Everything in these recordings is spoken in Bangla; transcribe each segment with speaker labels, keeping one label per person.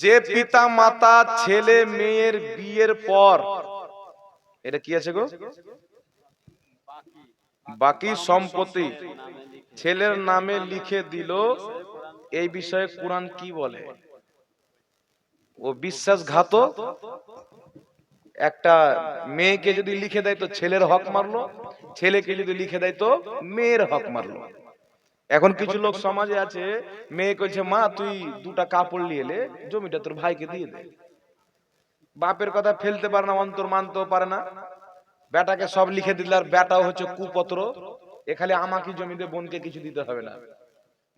Speaker 1: যে পিতা মাতা ছেলে মেয়ের বিয়ের পর, এটা কি আছে গো? বাকি সম্পত্তি ছেলের নামে লিখে দিল, এই বিষয়ে কোরআন কি বলে? ও বিশ্বাসঘাতক? একটা মেয়েকে যদি লিখে দেয় তো ছেলের হক মারলো, ছেলেকে যদি লিখে দেয় তো মেয়ের হক মারলো। এখন কিছু লোক সমাজে আছে মেয়ে কইছে মা তুই দুটা কাপড় নিয়ে এলে জমিটা তোর ভাইকে দিয়ে দে। বাপের কথা ফেলতে পারে না অন্তর মানতেও পারে না। বেটাকে সব লিখে দিলে আর বেটাও হচ্ছে কুপত্র। এখানে আমাকে জমিতে বোনকে কিছু দিতে হবে না।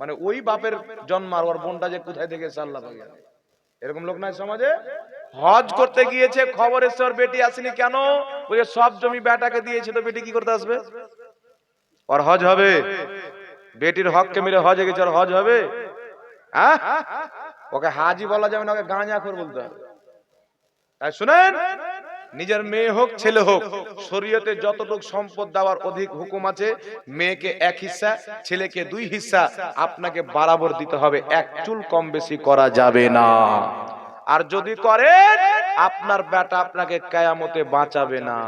Speaker 1: মানে ওই বাপের জন্মার ওর বোনটা যে কোথায় থেকে আল্লাহ পাক এরকম লোক নাই সমাজে? হজ করতে গিয়েছে খবর এসে ওর বেটি আসেনি কেন? ওই সব জমি বেটাকে দিয়েছে তো বেটি কি করতে আসবে? ওর হজ হবে। বেটির হককে মেরে হজে গেছে হজ হবে? হ্যাঁ? ওকে হাজি বলা যাবে না ওকে গাঁজা খোর বলতে হবে। তাই শুনেন নিজের মেয়ে হোক ছেলে হোক শরীয়তে যতটুক সম্পদ দেওয়ার অধিক হুকুম আছে মেয়েকে এক হিস্সা ছেলেকে দুই হিস্সা আপনাকে বরাবর দিতে হবে এক চুল কম বেশি করা যাবে না। আর যদি করেন আপনার বেটা আপনাকে কায়ামতে বাঁচাবে না।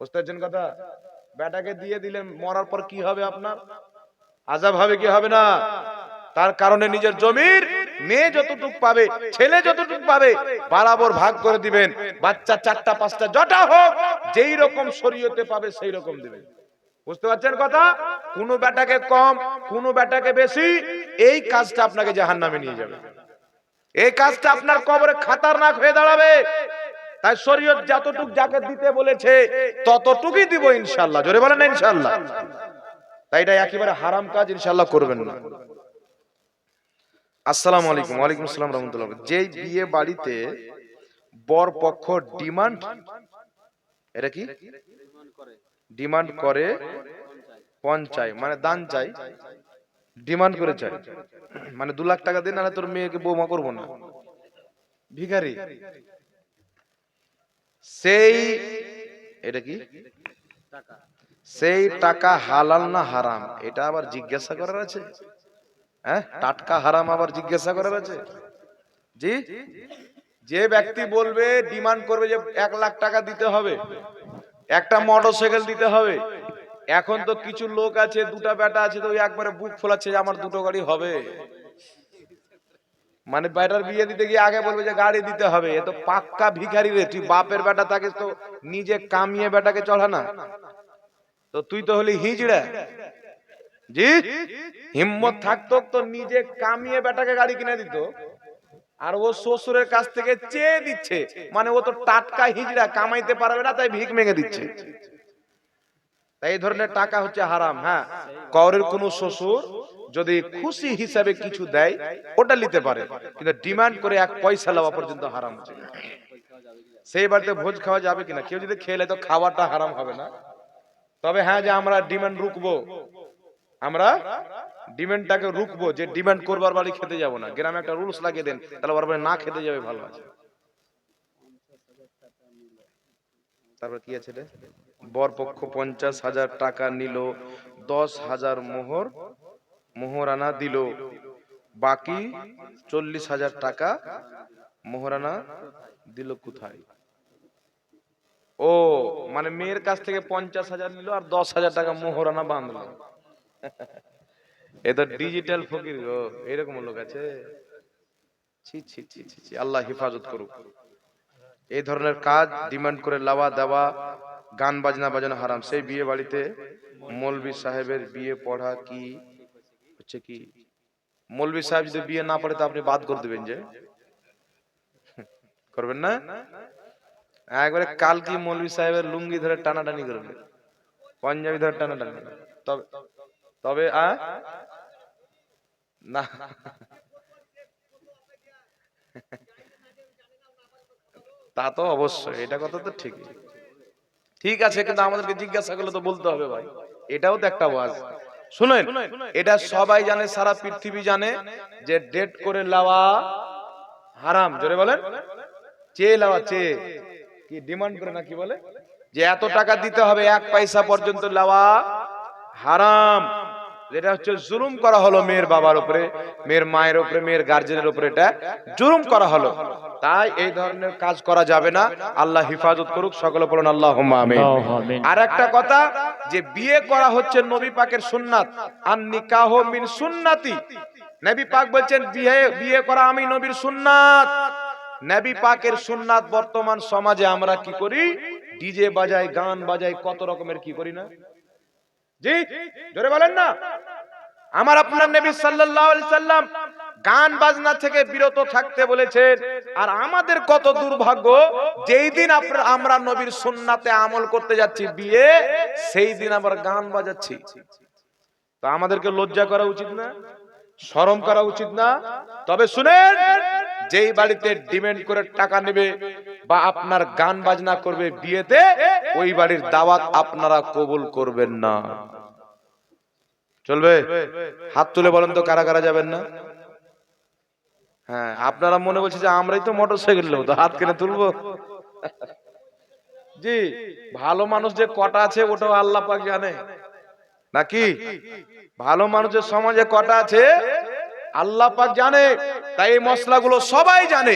Speaker 1: বুঝতে পারছেন কথা? বেটাকে দিয়ে দিলেন মরার পর কি হবে আপনার? আজাব হবে কি হবে না? তার কারণে নিজের জমির মেয়ে যতটুক পাবে, ছেলে যতটুক পাবে, বরাবর ভাগ করে দিবেন। বাচ্চা চারটা, পাঁচটা জটা হোক, যেই রকম শরীয়তে পাবে, সেই রকম দিবেন। বুঝতে পারছেন কথা? কোন বেটাকে কম, কোন বেটাকে বেশি, এই কাজটা আপনাকে জাহান্নামে নিয়ে যাবে। এই কাজটা আপনার কবরে খাতারনাক হয়ে দাঁড়াবে। তাই শরীয়ত যতটুক যাকে দিতে বলেছে, ততটুকুই দিব ইনশাল্লাহ। জোরে বলেন ইনশাল্লাহ। তাই এটা একেবারে হারাম কাজ ইনশাল্লাহ করবেন না। আসসালামু আলাইকুম। ওয়ালাইকুম আসসালাম রহমতুল্লাহ। যে বিয়ে বাড়িতে বর পক্ষ ডিমান্ড, এটা কি? ডিমান্ড করে পণ চাই মানে দান চাই ডিমান্ড করে চাই মানে দু লাখ টাকা দিন নাহলে তোর মেয়েকে বৌমা করব না। ভিখারি। সেই, এটা কি? সেই টাকা হালাল না হারাম? এটা আবার জিজ্ঞাসা করার আছে? হ্যাঁ? টাটকা হারাম আবার জিজ্ঞাসা করার আছে? জি? যে ব্যক্তি বলবে ডিমান্ড করবে যে এক লাখ টাকা দিতে হবে একটা মোটর সাইকেল দিতে হবে এখন তো কিছু লোক আছে দুটা বেটা আছে তো ওই একবারে বুক ফোলাচ্ছে যে আমার দুটো গাড়ি হবে। মানে বেটার বিয়ে দিতে গিয়ে আগে বলবে যে গাড়ি দিতে হবে, এ তো পাক্কা ভিখারি রে, তুই বাপের বেটা তাকে তো নিজে কামিয়ে বেটাকে চড়া না। তো তুই তো হলি হিজড়া। জি, হিম্মত থাকতো তো নিজে কামিয়ে বেটাকে গাড়ি কিনে দিত। আর ও শ্বশুরের কাছ থেকে চেয়ে দিচ্ছে মানে ও তো টাটকা হিজড়া, কামাইতে পারবে না, তাই ভিক মেঙে দিচ্ছে। তাই এই ধরনের টাকা হচ্ছে হারাম হ্যাঁ। করের কোন শ্বশুর যদি খুশি হিসাবে কিছু দেয় ওটা নিতে পারে। কিন্তু ডিমান্ড করে এক পয়সা লওয়া পর্যন্ত হারাম হচ্ছে। সেই বাড়িতে ভোজ খাওয়া যাবে কিনা? কেউ যদি খেলে তো খাওয়াটা হারাম হবে না। তবে হ্যাঁ যে আমরা ডিমান্ড রুকবো। আমরা ডিমান্ডটাকে রুকবো যে ডিমান্ড করবার বাড়ি খেতে যাব না। গ্রামে একটা রুলস লাগিয়ে দেন তাহলে ওর বাড়ি না খেতে যাবে ভালো আছে। তারপর কি আছে বরপক্ষ পঞ্চাশ হাজার টাকা নিল, দশ হাজার মোহর, মোহরানা দিল। বাকি চল্লিশ হাজার টাকা মোহরানা দিল কোথায়? ও মানে মেয়ের কাছ থেকে পঞ্চাশ হাজার নিল আর দশ হাজার টাকা মোহরানা বাঁধলো। এ তো ডিজিটাল ফকির গো, এরকম লোক আছে। ছি ছি ছি ছি, আল্লাহ হেফাজত করুক। এই ধরনের কাজ ডিমান্ড করে লাওয়া দেওয়া, গান বাজনা বাজানো হারাম। সেই বিয়ে বাড়িতে মৌলবী সাহেবের বিয়ে পড়া কি? হচ্ছে কি? মৌলবী সাহেব যদি বিয়ে না পড়ে, তো আপনি বাদ করে দেবেন যে। করবেন না? একবারে কাল কি মৌলবী সাহেবের লুঙ্গি ধরে টানাটানি করবে পাঞ্জাবি ধরে টানাটানি তবে তবে, আ? না। তা তো অবশ্যই, এটা কথা তো ঠিক ঠিক আছে, কিন্তু আমাদেরকে জিজ্ঞাসা করলে তো বলতে হবে ভাই। এটাও তো একটা ওয়াজ। শুনেন, এটা সবাই জানে, সারা পৃথিবী জানে যে ডেট করে লাওয়া হারাম। জোরে বলেন। চেয়ে লাওয়া, চেয়ে। কি ডিমান্ড করে না কি বলে? যে এত টাকা দিতে হবে, এক পয়সা পর্যন্ত লাওয়া হারাম। যেটা হচ্ছে জুলুম করা হলো মেয়ের বাবার উপরে মেয়ের মায়ের উপরে মেয়ের গার্জেনের উপরে এটা জুলুম করা হলো। তাই এই ধরনের কাজ করা যাবে না। আল্লাহ হিফাজত করুক সকলে বলুন আল্লাহ। আর একটা কথা যে বিয়ে করা হচ্ছে নবী পাকের সুন্নাত আর নিকাহ মিন সুন্নাতি। নবী পাক বলছেন বিয়ে বিয়ে করা আমি নবীর সুন্নাত। নবী পাকের সুন্নাত বর্তমান সমাজে আমরা কি করি? ডিজে বাজাই গান বাজাই কত রকমের কি করি না? জি, জোরে বলেন না। আমার আপনার নবী সাল্লাল্লাহু আলাইহি সাল্লাম গান বাজনা থেকে বিরত থাকতে বলেছেন। আর আমাদের কত দুর্ভাগ্য, যেই দিন আপনার, আমরা নবীর সুন্নাতে আমল করতে যাচ্ছি, বিয়ে, সেই দিন আবার গান বাজাচ্ছি। তো আমাদেরকে লজ্জা করা উচিত না, শরম করা উচিত না। তবে শুনেন, যেই বাড়িতে ডিমেন্ড করে টাকা নেবে বা আপনার গান বাজনা করবে বিয়েতে, ওই বাড়ির দাওয়াত আপনারা কবুল করবেন না। চলবে? হাত তুলে বলেন তো কারা কারা যাবেন না? হ্যাঁ আপনারা মনে বলছে যে আমরাই তো মোটর সাইকেল নেব, তো হাত কেনে তুলবো। জি, ভালো মানুষ যে কটা আছে, ওটাও আল্লাহ পাক জানে। নাকি? ভালো মানুষের সমাজে কটা আছে আল্লাহ পাক জানে, তাই এই মশলাগুলো সবাই জানে।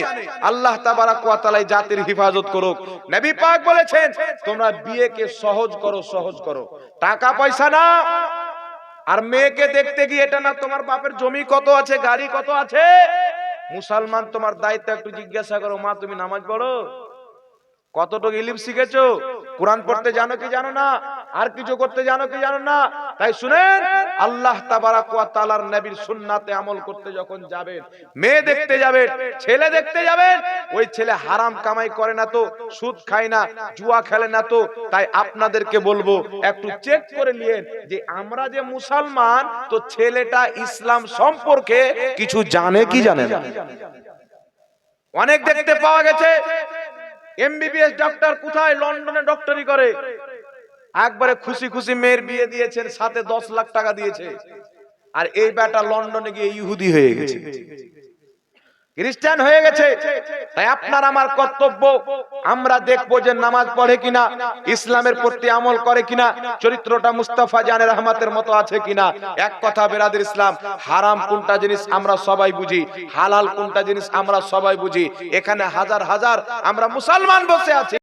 Speaker 1: আল্লাহ তাবারাক ওয়া তাআলা জাতির হিফাজত করুক। নবী পাক বলেছেন, তোমরা বিয়েকে সহজ করো সহজ করো। টাকা পয়সা না। আর মেয়েকে দেখতে গিয়ে এটা না, তোমার বাপের জমি কত আছে, গাড়ি কত আছে? মুসলমান, তোমার দায়িত্ব একটু জিজ্ঞাসা করো, মা, তুমি নামাজ পড়ো? কতটুকু ইলিম শিখেছো? কোরআন পড়তে জানো কি জানো না? আর কিছু করতে জানো কি জানো না? তাই শুনেন, আল্লাহ তাআলার নবীর সুন্নাতে আমল করতে যখন যাবেন, মেয়ে দেখতে যাবেন, ছেলে দেখতে যাবেন, ওই ছেলে হারাম কামাই করে না তো, সুদ খায় না, জুয়া খেলে না তো, তাই আপনাদেরকে বলব, একটু চেক করে নিয়েন যে আমরা যে মুসলমান, তো ছেলেটা ইসলাম সম্পর্কে কিছু জানে কি জানে না? অনেক দেখতে পাওয়া গেছে এমবিবিএস ডক্টর কোথায়? লন্ডনে ডক্টরি করে। একবারে খুশি খুশি মেয়ের বিয়ে দিয়েছেন, সাথে দশ লাখ টাকা দিয়েছে। আর এই বেটা লন্ডনে গিয়ে ইহুদি হয়ে গেছে। খ্রিস্টান হয়ে গেছে। তাই আপনার আমার কর্তব্য, আমরা যে নামাজ পড়ে কিনা, ইসলামের প্রতি আমল করে কিনা, চরিত্রটা মুস্তাফা জানের রহমাতের মতো আছে কিনা। এক কথা বেরাদের ইসলাম, হারাম কোনটা জিনিস আমরা সবাই বুঝি, হালাল কোনটা জিনিস আমরা সবাই বুঝি। এখানে হাজার হাজার আমরা মুসলমান বসে আছি।